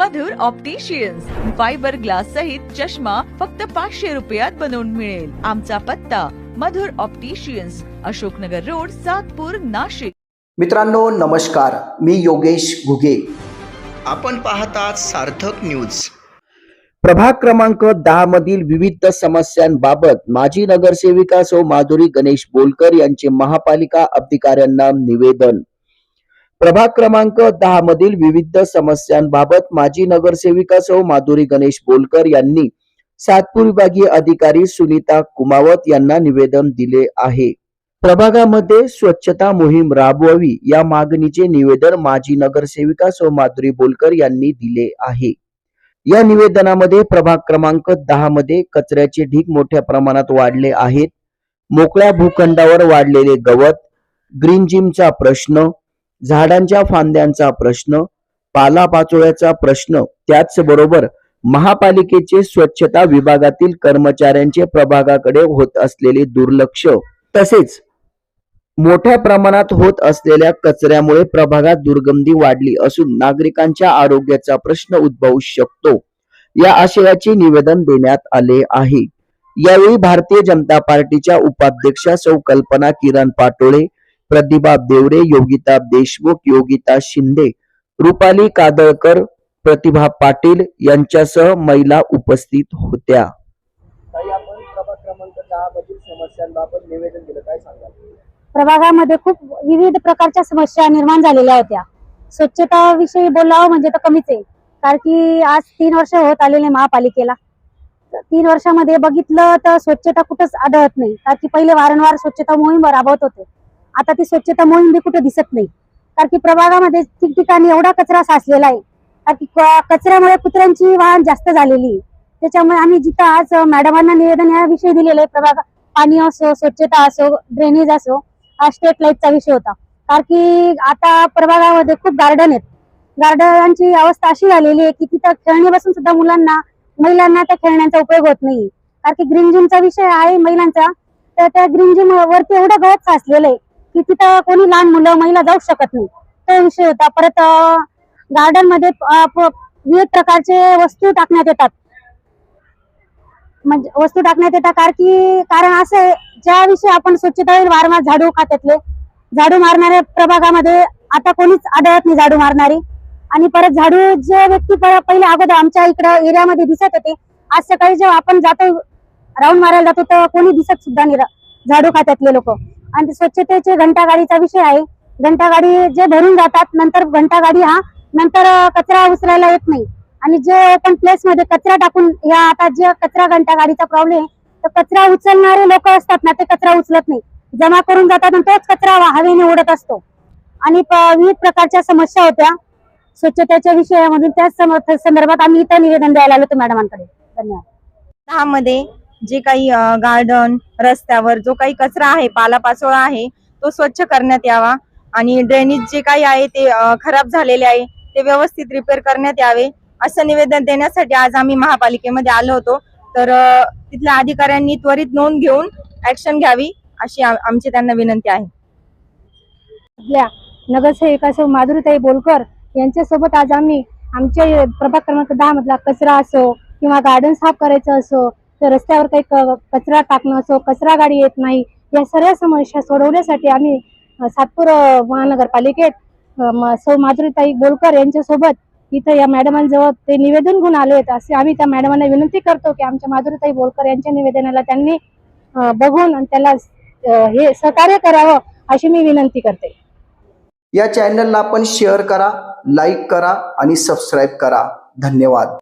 मधुर opticians fibre glass सहित चष्मा फक्त पाचशे रुपयात बनवून मिळेल. आमचा पत्ता मधुर ऑप्टिशियन्स अशोकनगर रोड सातपूर नाशिक. मित्रांनो नमस्कार. मी योगेश घुगे. आपण पाहतात सार्थक न्यूज प्रभाग क्रमांक दहा मधील विविध समस्यांबाबत माजी नगरसेविका सौ माधुरी गणेश बोलकर यांचे महापालिका अधिकाऱ्यांना निवेदन. प्रभाग क्रमांक दहा मधील विविध समस्यांबाबत माजी नगरसेविका सौ माधुरी गणेश बोलकर यांनी सातपूर विभागीय अधिकारी सुनीता कुमावत यांना निवेदन दिले आहे. प्रभागामध्ये स्वच्छता मोहीम राबवावी या मागणीचे निवेदन माजी नगरसेविका सौ माधुरी बोलकर यांनी दिले आहे. या निवेदनामध्ये प्रभाग क्रमांक दहा मध्ये कचऱ्याचे ढीग मोठ्या प्रमाणात वाढले आहेत. मोकळ्या भूखंडावर वाढलेले गवत ग्रीन जिमचा प्रश्न झाडांच्या फांद्यांचा प्रश्न पालापाचोळ्याचा प्रश्न त्याचबरोबर महापालिकेचे स्वच्छता विभागातील कर्मचाऱ्यांचे प्रभागाकडे होत असलेले दुर्लक्ष तसेच मोठ्या प्रमाणात होत असलेल्या कचऱ्यामुळे प्रभागात दुर्गंधी वाढली असून नागरिकांच्या आरोग्याचा प्रश्न उद्भवू शकतो. या आशयाचे निवेदन देण्यात आले आहे. यावेळी भारतीय जनता पार्टीच्या उपाध्यक्षा सौ कल्पना किरण पाटोळे प्रतिभा देवरे योगिता देशमुख योगिता शिंदे रुपाली कादळकर प्रतिभा पाटील यांच्यासह महिला उपस्थित होत्या. आपण प्रभाग क्रमांक दहा मधील समस्यांबाबत निवेदन दिलं. काय सांगाल? प्रभागामध्ये खूप विविध प्रकारच्या समस्या निर्माण झालेल्या होत्या. स्वच्छता विषयी बोलावं म्हणजे तर कमीच आहे. कारण की आज तीन वर्ष होत आलेले महापालिकेला. तर तीन वर्षामध्ये बघितलं तर स्वच्छता कुठंच आढळत नाही. कारण की पहिले वारंवार स्वच्छता मोहीम राबवत होते. आता ती स्वच्छता मोहीम बी कुठे दिसत नाही. कारण की प्रभागामध्ये ठिकठिकाणी एवढा कचरा साचलेला आहे. कारण की कचऱ्यामुळे कुत्र्यांची वाहन जास्त झालेली आहे. त्याच्यामुळे आम्ही जिथं आज मॅडमांना निवेदन याविषयी दिलेलं आहे प्रभाग पाणी असो स्वच्छता असो ड्रेनेज असो हा स्ट्रेट लाईटचा विषय होता. कारण की आता प्रभागामध्ये खूप गार्डन आहेत. गार्डनची अवस्था अशी झालेली आहे की तिथं खेळणी बसून सुद्धा मुलांना महिलांना त्या खेळण्यांचा उपयोग होत नाही. कारण की ग्रीन जिमचा विषय आहे महिलांचा. तर त्या ग्रीन जिम वरती एवढं गवत साचलेलं आहे. की तिथं कोणी लहान मुलं महिला जाऊ शकत नाही. तो विषय होता. परत गार्डनमध्ये विविध प्रकारचे वस्तू टाकण्यात येतात. म्हणजे वस्तू टाकण्यात येतात. कारण की कारण असं आहे ज्याविषयी आपण स्वच्छता वारंवार झाडू खात्यातले. झाडू मारणाऱ्या प्रभागामध्ये आता कोणीच आढळत नाही झाडू मारणारी. आणि परत झाडू जे व्यक्ती पहिले अगोदर आमच्या इकडं एरियामध्ये दिसत होते. आज सकाळी जेव्हा आपण जातो राऊंड मारायला जातो तेव्हा कोणी दिसत सुद्धा नाही झाडू खात्यातले लोक. आणि स्वच्छतेचे घंटागाडीचा विषय आहे. घंटागाडी जे भरून जातात नंतर घंटागाडी हा नंतर कचरा उचलायला येत नाही. आणि जे ओपन प्लेस मध्ये कचरा टाकून या आता जे कचरा घंटा गाडीचा प्रॉब्लेम तर कचरा उचलणारे लोक असतात ना ते कचरा उचलत नाही. जमा करून जातात आणि तोच कचरा हवेने उडत असतो. आणि विविध प्रकारच्या समस्या होत्या. स्वच्छतेच्या विषयामधून त्याच संदर्भात आम्ही इथं निवेदन द्यायला आलो होतो मॅडमांकडे. धन्यवाद. मध्ये जे काही गार्डन रस्त्यावर जो काही कचरा आहे पालापाचोळा आहे तो स्वच्छ करण्यात यावा आणि ड्रेनेज जे काही आहे ते खराब झालेले आहे ते व्यवस्थित रिपेअर करण्यात यावे असं निवेदन देण्यासाठी आज आम्ही महापालिकेमध्ये आलो होतो. तर तिथल्या अधिकाऱ्यांनी त्वरित नोंद घेऊन ऍक्शन घ्यावी अशी आमची त्यांना विनंती आहे. आपल्या नगरसेविका सौ माधुरीताई बोलकर यांच्यासोबत आज आम्ही आमच्या प्रभाग क्रमांक दहा मधला कचरा असो किंवा गार्डन साफ करायचं असो तर रस्त्यावर काही कचरा टाकणं असो कचरा गाडी येत नाही या सर्व समस्या सोडवण्यासाठी आम्ही सातपूर महानगरपालिकेत सौ माधुरीताई बोलकर यांच्यासोबत इथं या मॅडमांजवळ ते निवेदन घेऊन आले आहेत. असे आम्ही त्या मॅडमांना विनंती करतो की आमच्या माधुरीताई बोलकर यांच्या निवेदनाला त्यांनी बघून आणि त्याला हे सहकार्य करावं अशी मी विनंती करते. या चॅनलला आपण शेअर करा लाईक करा आणि सबस्क्राईब करा. धन्यवाद.